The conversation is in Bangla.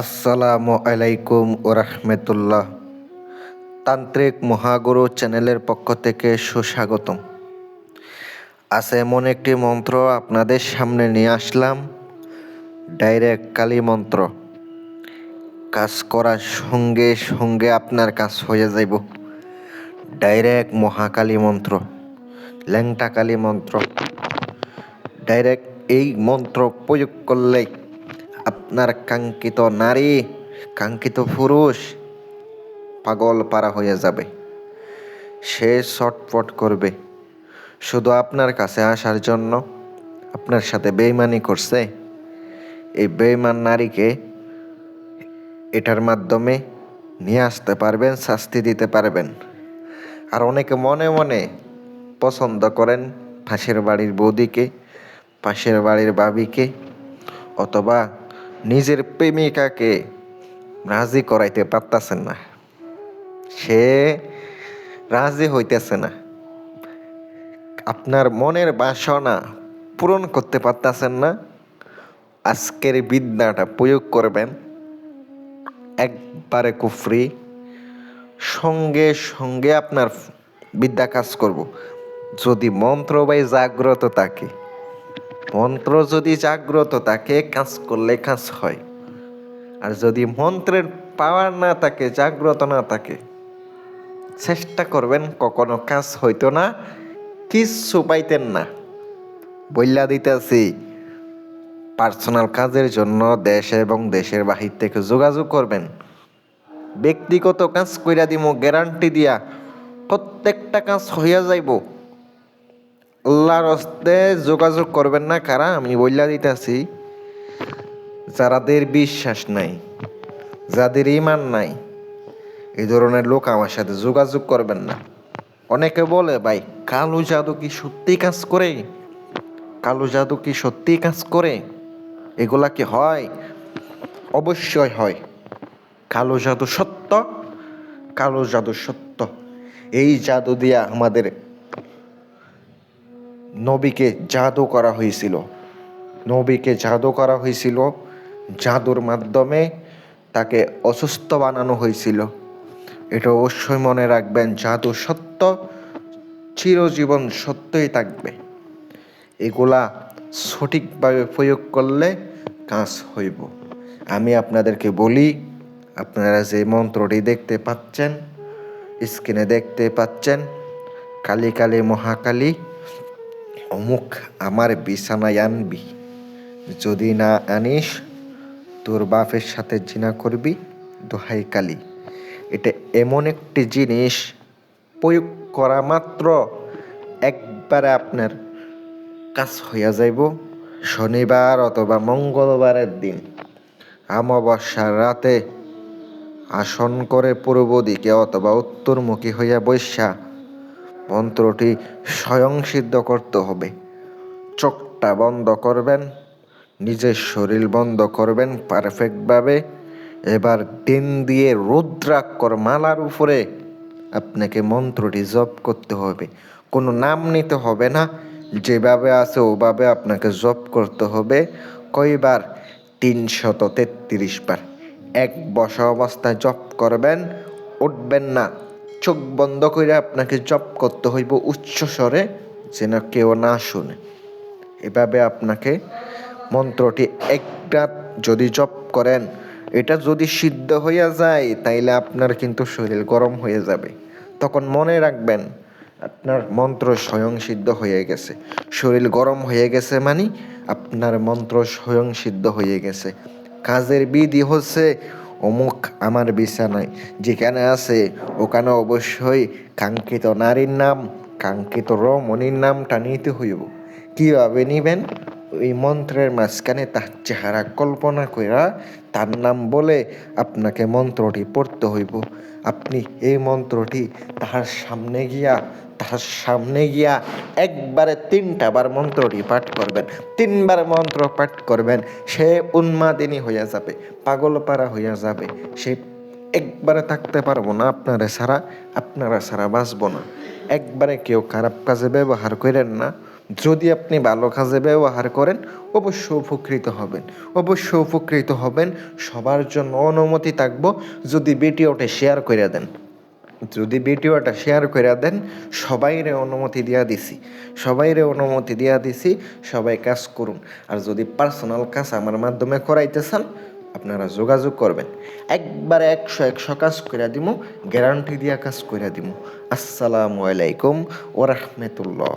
আসসালামু আলাইকুম ও রহমতুল্লাহ। তান্ত্রিক মহাগুরু চ্যানেলের পক্ষ থেকে সুস্বাগতম। আছে এমন একটি মন্ত্র আপনাদের সামনে নিয়ে আসলাম, ডাইরেক্ট কালী মন্ত্র। কাজ করার সঙ্গে সঙ্গে আপনার কাজ হয়ে যাইব। ডাইরেক্ট মহাকালী মন্ত্র, ল্যাংটা কালী মন্ত্র। ডাইরেক্ট এই মন্ত্র প্রয়োগ করলেই আপনার কাঙ্ক্ষিত নারী, কাঙ্ক্ষিত পুরুষ পাগল পারা হয়ে যাবে। সে ছটফট করবে। শুধু আপনার কাছে আসার জন্য আপনার সাথে বেইমানি করছে। এই বেইমান নারীকে এটার মাধ্যমে নিয়ে আসতে পারবেন, শাস্তি দিতে পারবেন। আর অনেকে মনে মনে পছন্দ করেন পাশের বাড়ির বৌদিকে, পাশের বাড়ির বাবিকে অথবা নিজের প্রেমিকাকে রাজি করাইতে পারতাছেন না। সে রাজি হইতেছে না। আপনার মনের বাসনা পূরণ করতে পারতাছেন না। আজকের বিদ্যাটা প্রয়োগ করবেন। একবারে কুফরি। সঙ্গে সঙ্গে আপনার বিদ্যা কাজ করব। যদি মন্ত্র বাই জাগ্রত থাকে। মন্ত্র যদি জাগ্রত থাকে কাজ করলে কাজ হয়। আর যদি মন্ত্রের পাওয়ার না থাকে, জাগ্রত না থাকে, চেষ্টা করবেন কখনো কাজ হইতো না, কিচ্ছু পাইতেন না। বইলা দিতেছি, পার্সোনাল কাজের জন্য দেশ এবং দেশের বাহির থেকে যোগাযোগ করবেন। ব্যক্তিগত কাজ কইরা দিব গ্যারান্টি দিয়া প্রত্যেকটা কাজ হইয়া যাইব। আল্লাহর হস্তে যোগাযোগ করবেন না, কারা? আমি বইলা দিতেছি, যারাদের বিশ্বাস নাই, যাদের ইমান নাই, এই ধরনের লোক আমার সাথে যোগাযোগ করবেন না। অনেকে বলে, ভাই, কালো জাদু কি সত্যি কাজ করে? কালো জাদু কি সত্যি কাজ করে? এগুলা কি হয়? অবশ্যই হয়। কালো জাদু সত্য, কালো জাদু সত্য। এই জাদু দিয়া আমাদের নবীকে জাদু করা হয়েছিল। নবীকে জাদু করা হয়েছিল। জাদুর মাধ্যমে তাকে অসুস্থ বানানো হয়েছিল। এটা অবশ্যই মনে রাখবেন, জাদু সত্য, চিরজীবন সত্যই থাকবে। এগুলা সঠিকভাবে প্রয়োগ করলে কাজ হইব। আমি আপনাদেরকে বলি, আপনারা যে মন্ত্রটি দেখতে পাচ্ছেন, স্ক্রিনে দেখতে পাচ্ছেন, কালী কালী মহাকালী অমুক আমার বিছানায় আনবি যদি না আনিস, তোর বাপের সাথে জিনা করবি দোহাই কালি। এটা এমন একটি জিনিস, প্রয়োগ করা মাত্র একবারে আপনার কাজ হইয়া যাইব, শনিবার অথবা মঙ্গলবারের দিন। অমাবস্যার রাতে আসন করে পূর্ব দিকে অথবা উত্তরমুখী হইয়া বৈশা মন্ত্রটি স্বয়ং সিদ্ধ করতে হবে। চোখটা বন্ধ করবেন, নিজের শরীর বন্ধ করবেন পারফেক্টভাবে। এবার টেন দিয়ে রুদ্রাক্ষর মালার উপরে আপনাকে মন্ত্রটি জপ করতে হবে। কোনো নাম নিতে হবে না, যেভাবে আছে ওভাবে আপনাকে জপ করতে হবে। কয়বার? তিনশত তেত্রিশ বার। এক বসা অবস্থায় জপ করবেন, উঠবেন না। চোখ বন্ধ করে আপনাকে জপ করতে হইব উচ্চ স্বরে যেন কেউ না শুনে। এভাবে আপনাকে মন্ত্রটি একটা যদি জপ করেন, এটা যদি সিদ্ধ হইয়া যায়, তাইলে আপনার কিন্তু শরীর গরম হয়ে যাবে। তখন মনে রাখবেন, আপনার মন্ত্র স্বয়ং সিদ্ধ হয়ে গেছে। শরীর গরম হয়ে গেছে মানে আপনার মন্ত্র স্বয়ং সিদ্ধ হয়ে গেছে। কাজের বিধি হচ্ছে অমুক আমার বিছানায়। যেখানে আছে, ওখানে অবশ্যই কাঙ্ক্ষিত নারীর নাম, কাঙ্ক্ষিত রমণীর নামটা নিতে হইব। কীভাবে নিবেন? ওই মন্ত্রের মাঝখানে তার চেহারা কল্পনা করা তার নাম বলে আপনাকে মন্ত্রটি পড়তে হইব। আপনি এই মন্ত্রটি তাহার সামনে গিয়া তাহার সামনে গিয়া একবারে তিনটা বার মন্ত্রটি পাঠ করবেন, তিনবার মন্ত্র পাঠ করবেন, সে উন্মাদিনী হইয়া যাবে, পাগলপাড়া হইয়া যাবে। সে একবারে থাকতে পারব না, আপনারা ছাড়া আপনারা ছাড়া বাঁচবো না। একবারে কেউ খারাপ কাজে ব্যবহার করেন না। যদি আপনি ভালো কাজে ব্যবহার করেন অবশ্য উপকৃত হবেন। অবশ্য উপকৃত হবেন। সবার জন্য অনুমতি থাকব। যদি ভিডিওটা শেয়ার করে দেন। যদি ভিডিওটা শেয়ার করে দেন, সবাইরে অনুমতি দিয়া দিছি। সবাইরে অনুমতি দিয়া দিছি, সবাই কাজ করুন। আর যদি পার্সোনাল কাজ আমার মাধ্যমে করাইতে চান, আপনারা যোগাযোগ করবেন। একবারে একশো একশো কাজ করে দিব গ্যারান্টি দিয়া কাজ করে দিব আসসালামু আলাইকুম ওরহমতুল্লাহ